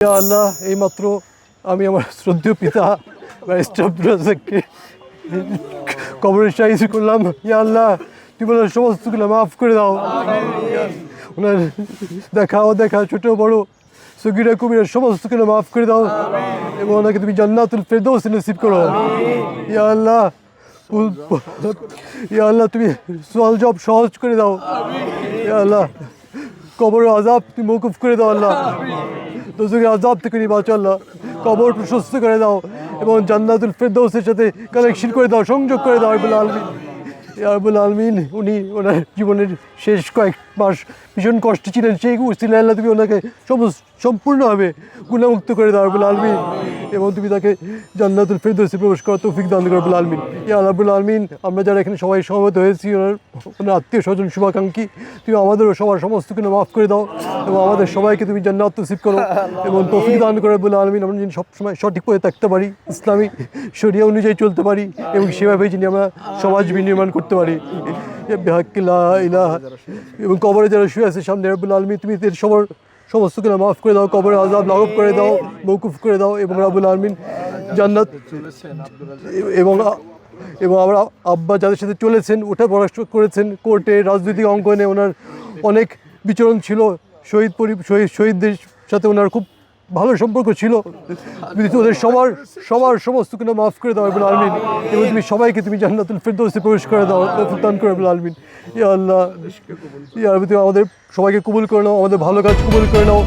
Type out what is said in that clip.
আল্লাহ, এইমাত্র আমি আমার শ্রদ্ধেয় পিতা ব্যারিস্টার আব্দুল রাজাককে কবরে করলাম। ইয়া আল্লাহ, তুমি ওনার সমস্তগুলো মাফ করে দাও। ওনার দেখা ও দেখা, ছোট বড়, সগিরা কুবিরা সমস্তগুলো মাফ করে দাও। এবং ওনাকে তুমি জান্নাতুল ফেরদৌস নসিব করো। ইয়া আল্লাহ ইয়া আল্লাহ, তুমি সোয়াল জব সহজ করে দাও। ইয়া আল্লাহ কবর আজাব তুমি মৌকুফ করে দাও আল্লাহ। দোজকের আজাব থেকে নিবাচো আল্লাহ কবর প্রশস্ত করে দাও এবং জান্নাতুল ফেরদৌসের সাথে কানেকশন করে দাও, সংযোগ করে দাও আরবুল আলমিন। আরবুল আলমিন, উনি ওনার জীবনের শেষ কয়েক মাস ভীষণ কষ্টে ছিলেন। সেই উসিলা আল্লাহ তুমি ওনাকে সমস্ত সম্পূর্ণভাবে গুণামুক্ত করে দাও আরবুল আলমিন। এবং তুমি তাকে জান্নাতুল ফেরদৌসে প্রবেশ করার তৌফিক দান করো আরবুল আলমিন। ইয়া আল্লাহুল আলমিন, আমরা যারা এখানে সবাই সমবেত হয়েছি, ওনার ওনার আত্মীয় স্বজন শুভাকাঙ্ক্ষী, তুমি আমাদেরও সবার সমস্ত কিছু মাফ করে দাও এবং আমাদের সবাইকে তুমি জান্নাত নসিব করো এবং তৌফিক দান করে বলে আলমিন। আমরা যেন সবসময় সঠিক পথে থাকতে পারি, ইসলামী শরিয়া অনুযায়ী চলতে পারি এবং সেভাবে যিনি আমরা সমাজ বিনির্মাণ করতে পারি। এবং কবরে যারা শুয়ে আছে সামনে, রব্বুল আলমী তুমি সবার সমস্ত কিছু মাফ করে দাও কবরে আজাব লাগব করে দাও মৌকুফ করে দাও এবং রাবুল আলমিন জান্নাত এবং এবং আমার আব্বা যাদের সাথে চলেছেন ওটা পড়াশোনা করেছেন, কোর্টে রাজনৈতিক অঙ্গনে ওনার অনেক বিচরণ ছিল, শহীদ পরি, শহীদ, শহীদদের সাথে ওনার খুব ভালো সম্পর্ক ছিল। ওদের সবার সবার সমস্ত কিছু মাফ করে দাও এবার আলমিন। এবং তুমি সবাইকে তুমি জান্নাতুল ফেরদৌসে প্রবেশ করে দাও দান করে এবার আলমিন। ইয়া আল্লাহ, ইয়া তুমি আমাদের সবাইকে কবুল করে নাও, আমাদের ভালো কাজ কবুল করে নাও।